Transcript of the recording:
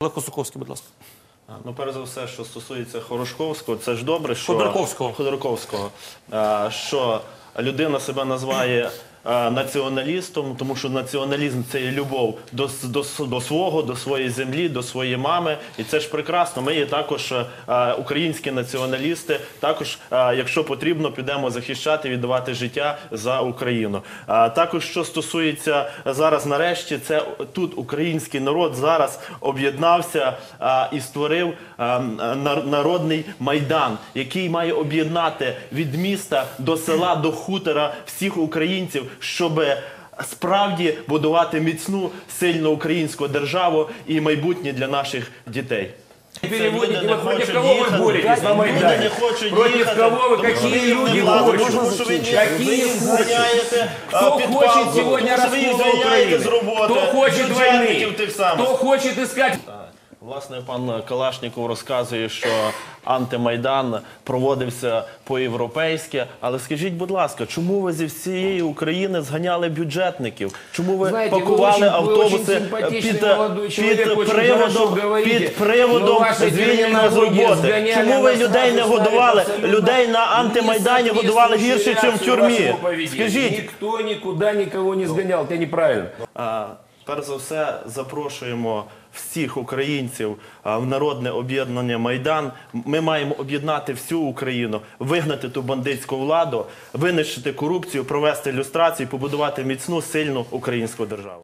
Олег Косуковський, будь ласка. Ну, перш за все, що стосується Хорошковського, це ж добре, що Ходорковського. Ходорковського, що людина себе називає націоналістом, тому що націоналізм це є любов до, до, до свого, до своєї землі, до своєї мами. І це ж прекрасно. Ми є також українські націоналісти. Також, якщо потрібно, підемо захищати, віддавати життя за Україну. Також, що стосується зараз, нарешті, це тут український народ зараз об'єднався і створив народний майдан, який має об'єднати від міста до села, до хутора всіх українців, щоб справді будувати міцну, сильну українську державу і майбутнє для наших дітей. Переводите, Люди не вы против хочуть кого вы їхати. боретесь на Люди Майдане? не хочуть Против їхати, кого вы, тому що какие ви їм не люди владу, хочуть? тому що ви їм- Какие ви їм хочуть? зганяєте, а, Кто під хочет палку, сегодня тому що ви їх раскола звільняєте Украины? з роботи, Кто хочет бюджетників войны? тих самих. Кто хочет искать Власне, пан Калашніков розказує, що антимайдан проводився по-європейськи. Але скажіть, будь ласка, чому ви зі всієї України зганяли бюджетників? Чому ви Знаете, вы пакували очень- вы автобуси очень симпатичный під, молодой человек, під очень приводом, хорошо говорите, під приводом но ваша звільнення з терминология роботи? сгоняли Чому ви нас людей не сразу годували? ставить абсолютно Людей на антимайдані годували гірше, ніж в тюрмі. вашему поведению. Скажіть, Никто никуда никого не сгонял, это неправильно. Перш за все, запрошуємо всіх українців в народне об'єднання Майдан. Ми маємо об'єднати всю Україну, вигнати ту бандитську владу, винищити корупцію, провести люстрацію, побудувати міцну, сильну українську державу.